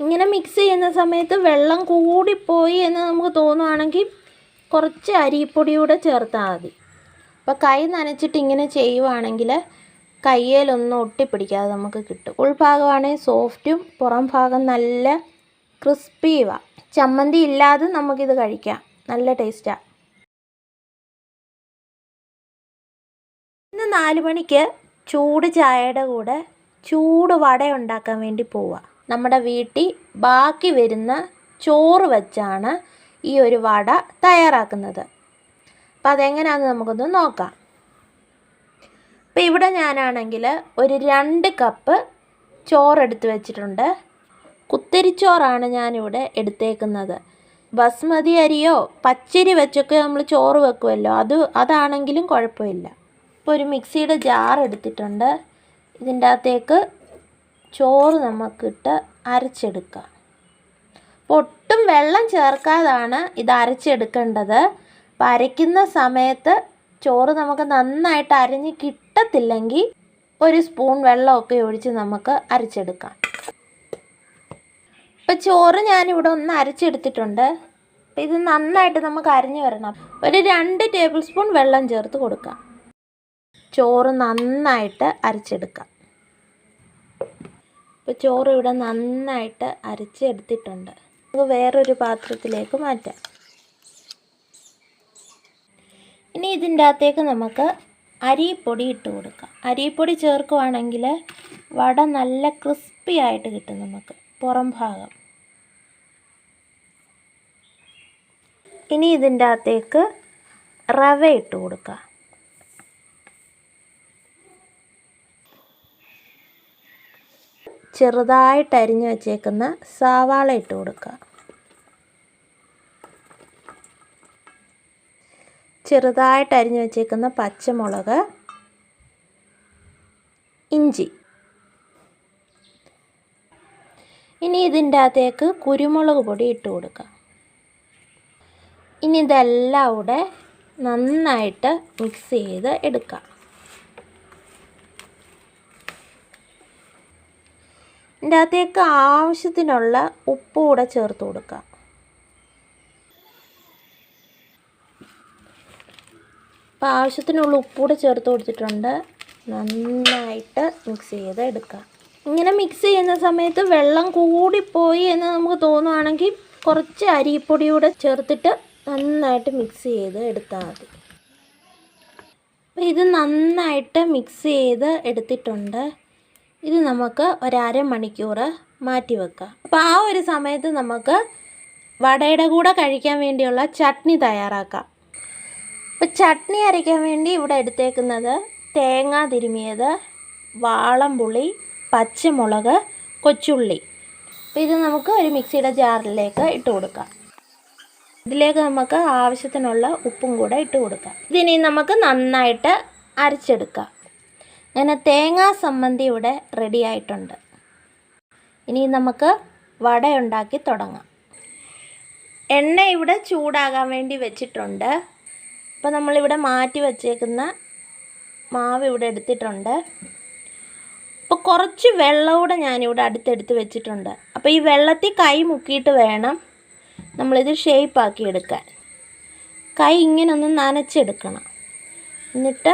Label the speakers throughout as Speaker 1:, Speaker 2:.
Speaker 1: ഇങ്ങനെ മിക്സ് ചെയ്യുന്ന സമയത്ത് വെള്ളം കൂടിപ്പോയി എന്ന് നമുക്ക് തോന്നുവാണെങ്കിൽ കുറച്ച് അരിപ്പൊടി കൂടെ ചേർത്താൽ മതി. അപ്പോൾ കൈ നനച്ചിട്ട് ഇങ്ങനെ ചെയ്യുവാണെങ്കിൽ കയ്യിലൊന്നും ഒട്ടിപ്പിടിക്കാതെ നമുക്ക് കിട്ടും. ഉൾഭാഗമാണെങ്കിൽ സോഫ്റ്റും പുറം ഭാഗം നല്ല ക്രിസ്പിയുമാണ് ചമ്മന്തി ഇല്ലാതെ നമുക്കിത് കഴിക്കാം. നല്ല ടേസ്റ്റാണ് ഇന്ന് നാല് മണിക്ക് ചൂട് ചായയുടെ കൂടെ ചൂട് വട ഉണ്ടാക്കാൻ വേണ്ടി പോവുക നമ്മുടെ വീട്ടിൽ ബാക്കി വരുന്ന ചോറ് വെച്ചാണ് ഈ ഒരു വട തയ്യാറാക്കുന്നത്. അപ്പം അതെങ്ങനെയാണെന്ന് നമുക്കൊന്ന് നോക്കാം. അപ്പം ഇവിടെ ഞാനാണെങ്കിൽ ഒരു രണ്ട് കപ്പ് ചോറെടുത്ത് വെച്ചിട്ടുണ്ട്. കുത്തരിച്ചോറാണ് ഞാനിവിടെ എടുത്തേക്കുന്നത്. ബസ്മതി അരിയോ പച്ചരി വെച്ചൊക്കെ നമ്മൾ ചോറ് വെക്കുമല്ലോ അത് അതാണെങ്കിലും കുഴപ്പമില്ല. ഇപ്പോൾ ഒരു മിക്സിയുടെ ജാർ എടുത്തിട്ടുണ്ട്. ഇതിന്റെ അകത്തേക്ക് ചോറ് നമുക്കിട്ട് അരച്ചെടുക്കാം. അപ്പോൾ ഒട്ടും വെള്ളം ചേർക്കാതാണ് ഇത് അരച്ചെടുക്കേണ്ടത്. അരയ്ക്കുന്ന സമയത്ത് ചോറ് നമുക്ക് നന്നായിട്ട് അരഞ്ഞ് കിട്ടത്തില്ലെങ്കിൽ ഒരു സ്പൂൺ വെള്ളമൊക്കെ ഒഴിച്ച് നമുക്ക് അരച്ചെടുക്കാം. ഇപ്പം ചോറ് ഞാനിവിടെ ഒന്ന് അരച്ചെടുത്തിട്ടുണ്ട്. അപ്പം ഇത് നന്നായിട്ട് നമുക്ക് അരഞ്ഞ് വരണം. ഒരു രണ്ട് ടേബിൾ സ്പൂൺ വെള്ളം ചേർത്ത് കൊടുക്കാം. ചോറ് നന്നായിട്ട് അരച്ചെടുക്കാം. ഇപ്പോൾ ചോറ് ഇവിടെ നന്നായിട്ട് അരച്ചെടുത്തിട്ടുണ്ട്. നമുക്ക് വേറൊരു പാത്രത്തിലേക്ക് മാറ്റാം. ഇനി ഇതിന്റെ അകത്തേക്ക് നമുക്ക് അരിപ്പൊടി ഇട്ട് കൊടുക്കാം. അരിപ്പൊടി ചേർക്കുവാണെങ്കിൽ വട നല്ല ക്രിസ്പി ആയിട്ട് കിട്ടും നമുക്ക് പുറം ഭാഗം. ഇനി ഇതിന്റെ അകത്തേക്ക് റവ ഇട്ട് കൊടുക്കാം. ചെറുതായിട്ട് അരിഞ്ഞു വച്ചേക്കുന്ന സവാള ഇട്ട് കൊടുക്കുക. ചെറുതായിട്ട് അരിഞ്ഞു വച്ചേക്കുന്ന പച്ചമുളക് ഇഞ്ചി. ഇനി ഇതിന്റെ അകത്തേക്ക് കുരുമുളക് പൊടി ഇട്ട് കൊടുക്കുക. ഇനി ഇതെല്ലാം കൂടെ നന്നായിട്ട് മിക്സ് ചെയ്ത് എടുക്കാം ഇതിന്റെ അകത്തേക്ക് ആവശ്യത്തിനുള്ള ഉപ്പ് കൂടെ ചേർത്ത് കൊടുക്കാം അപ്പോൾ ആവശ്യത്തിനുള്ള ഉപ്പ് കൂടെ ചേർത്ത് കൊടുത്തിട്ടുണ്ട്. നന്നായിട്ട് മിക്സ് ചെയ്ത് എടുക്കാം ഇങ്ങനെ മിക്സ് ചെയ്യുന്ന സമയത്ത് വെള്ളം കൂടിപ്പോയി എന്ന് നമുക്ക് തോന്നുവാണെങ്കിൽ കുറച്ച് അരിപ്പൊടിയൂടെ ചേർത്തിട്ട് നന്നായിട്ട് മിക്സ് ചെയ്ത് എടുത്താൽ മതി. അപ്പോൾ ഇത് നന്നായിട്ട് മിക്സ് ചെയ്ത് എടുത്തിട്ടുണ്ട്. ഇത് നമുക്ക് ഒരര മണിക്കൂർ മാറ്റി വെക്കാം. അപ്പോൾ ആ ഒരു സമയത്ത് നമുക്ക് വടയുടെ കൂടെ കഴിക്കാൻ വേണ്ടിയുള്ള ചട്നി തയ്യാറാക്കാം. അപ്പോൾ ചട്നി അരയ്ക്കാൻ വേണ്ടി ഇവിടെ എടുത്തേക്കുന്നത് തേങ്ങ തിരുമിയത് വാളംപുളി പച്ചമുളക് കൊച്ചുള്ളി. അപ്പോൾ ഇത് നമുക്ക് ഒരു മിക്സിയുടെ ജാറിലേക്ക് ഇട്ട് കൊടുക്കാം. ഇതിലേക്ക് നമുക്ക് ആവശ്യത്തിനുള്ള ഉപ്പും കൂടെ ഇട്ട് കൊടുക്കാം. ഇതിനി നമുക്ക് നന്നായിട്ട് അരച്ചെടുക്കാം. അങ്ങനെ തേങ്ങാ സമ്മന്തി ഇവിടെ റെഡി ആയിട്ടുണ്ട്. ഇനി നമുക്ക് വട ഉണ്ടാക്കി തുടങ്ങാം. എണ്ണ ഇവിടെ ചൂടാകാൻ വേണ്ടി വെച്ചിട്ടുണ്ട്. അപ്പോൾ നമ്മളിവിടെ മാറ്റി വച്ചേക്കുന്ന മാവ് ഇവിടെ എടുത്തിട്ടുണ്ട്. അപ്പോൾ കുറച്ച് വെള്ളം കൂടെ ഞാനിവിടെ അടുത്തെടുത്ത് വെച്ചിട്ടുണ്ട്. അപ്പോൾ ഈ വെള്ളത്തിൽ കൈ മുക്കിയിട്ട് വേണം നമ്മളിത് ഷേപ്പാക്കി എടുക്കാൻ. കൈ ഇങ്ങനെ ഒന്ന് നനച്ചെടുക്കണം. എന്നിട്ട്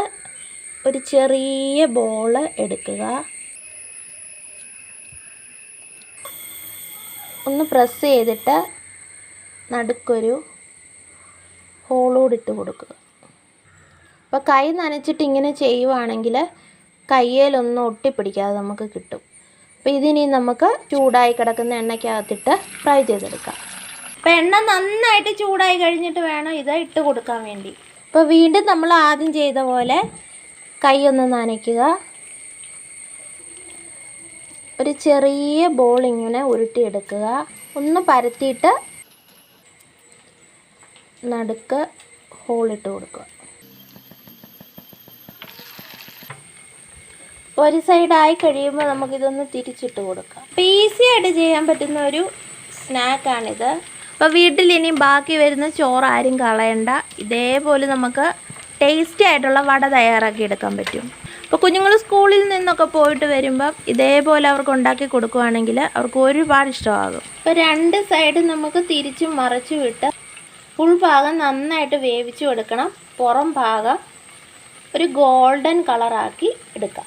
Speaker 1: ഒരു ചെറിയ ബോൾ എടുക്കുക. ഒന്ന് പ്രസ് ചെയ്തിട്ട് നടുക്കൊരു ഹോളോടിട്ട് കൊടുക്കുക. അപ്പോൾ കൈ നനച്ചിട്ട് ഇങ്ങനെ ചെയ്യുവാണെങ്കിൽ കയ്യിലൊന്നും ഒട്ടിപ്പിടിക്കാതെ നമുക്ക് കിട്ടും. അപ്പോൾ ഇതിനി നമുക്ക് ചൂടായി കിടക്കുന്ന എണ്ണയ്ക്കകത്തിട്ട് ഫ്രൈ ചെയ്തെടുക്കാം. അപ്പോൾ എണ്ണ നന്നായിട്ട് ചൂടായി കഴിഞ്ഞിട്ട് വേണം ഇത് ഇട്ട് കൊടുക്കാൻ വേണ്ടി. അപ്പോൾ വീണ്ടും നമ്മൾ ആദ്യം ചെയ്ത പോലെ കൈ ഒന്ന് നനയ്ക്കുക. ഒരു ചെറിയ ബോൾ ഇങ്ങനെ ഉരുട്ടിയെടുക്കുക. ഒന്ന് പരത്തിയിട്ട് നടുക്ക് ഹോളിട്ട് കൊടുക്കുക. ഒരു സൈഡായി കഴിയുമ്പോൾ നമുക്കിതൊന്ന് തിരിച്ചിട്ട് കൊടുക്കാം. അപ്പോൾ ഈസി ആയിട്ട് ചെയ്യാൻ പറ്റുന്ന ഒരു സ്നാക്കാണിത് അപ്പോൾ വീട്ടിൽ ഇനി ബാക്കി വരുന്ന ചോറ് ആരും കളയണ്ട. ഇതേപോലെ നമുക്ക് ടേസ്റ്റി ആയിട്ടുള്ള വട തയ്യാറാക്കി എടുക്കാൻ പറ്റും. അപ്പോൾ കുഞ്ഞുങ്ങൾ സ്കൂളിൽ നിന്നൊക്കെ പോയിട്ട് വരുമ്പം ഇതേപോലെ അവർക്ക് ഉണ്ടാക്കി കൊടുക്കുവാണെങ്കിൽ അവർക്ക് ഒരുപാട് ഇഷ്ടമാകും. ഇപ്പോൾ രണ്ട് സൈഡ് നമുക്ക് തിരിച്ചും വിട്ട് ഫുൾ ഭാഗം നന്നായിട്ട് വേവിച്ചു കൊടുക്കണം. പുറം ഭാഗം ഒരു ഗോൾഡൻ കളറാക്കി എടുക്കാം.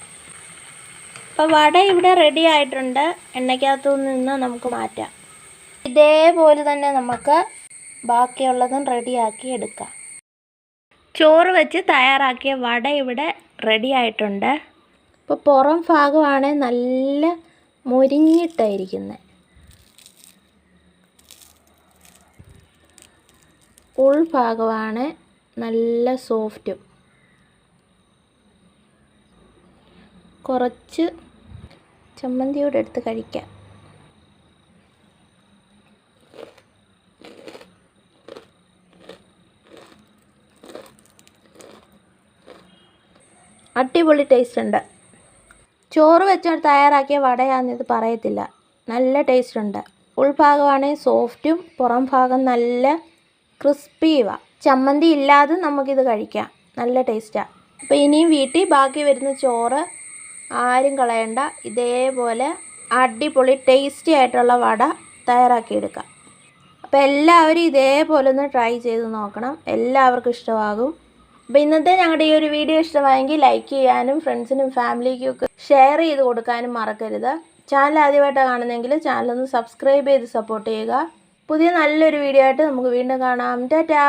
Speaker 1: അപ്പോൾ വട ഇവിടെ റെഡി ആയിട്ടുണ്ട്. എണ്ണയ്ക്കകത്തു നിന്ന് നമുക്ക് മാറ്റാം. ഇതേപോലെ തന്നെ നമുക്ക് ബാക്കിയുള്ളതും റെഡിയാക്കി എടുക്കാം. ചോറ് വെച്ച് തയ്യാറാക്കിയ വട ഇവിടെ റെഡി ആയിട്ടുണ്ട്. ഇപ്പോൾ പുറം ഭാഗമാണ് നല്ല മുരിഞ്ഞിട്ടായിരിക്കുന്നത് ഉൾഭാഗമാണ് നല്ല സോഫ്റ്റും. കുറച്ച് ചമ്മന്തിയോടെ എടുത്ത് കഴിക്കാം. അടിപൊളി ടേസ്റ്റ് ഉണ്ട്. ചോറ് വെച്ച് തയ്യാറാക്കിയ വടയാണെന്ന് ഇത് പറയത്തില്ല. നല്ല ടേസ്റ്റ് ഉണ്ട്. ഉൾഭാഗമാണെങ്കിൽ സോഫ്റ്റും പുറം ഭാഗം നല്ല ക്രിസ്പിയുവാ ചമ്മന്തി ഇല്ലാതെ നമുക്കിത് കഴിക്കാം. നല്ല ടേസ്റ്റാണ് അപ്പോൾ ഇനിയും വീട്ടിൽ ബാക്കി വരുന്ന ചോറ് ആരും കളയണ്ട. ഇതേപോലെ അടിപൊളി ടേസ്റ്റി ആയിട്ടുള്ള വട തയ്യാറാക്കിയെടുക്കാം. അപ്പോൾ എല്ലാവരും ഇതേപോലെ ഒന്ന് ട്രൈ ചെയ്ത് നോക്കണം. എല്ലാവർക്കും ഇഷ്ടമാകും. അപ്പോൾ ഇന്നത്തെ ഞങ്ങളുടെ ഈ ഒരു വീഡിയോ ഇഷ്ടമായെങ്കിൽ ലൈക്ക് ചെയ്യാനും ഫ്രണ്ട്സിനും ഫാമിലിക്കും ഒക്കെ ഷെയർ ചെയ്ത് കൊടുക്കാനും മറക്കരുത്. ചാനൽ ആദ്യമായിട്ടാണ് കാണുന്നതെങ്കിൽ ചാനലൊന്ന് സബ്സ്ക്രൈബ് ചെയ്ത് സപ്പോർട്ട് ചെയ്യുക. പുതിയ നല്ലൊരു വീഡിയോ ആയിട്ട് നമുക്ക് വീണ്ടും കാണാം. ടാറ്റാ!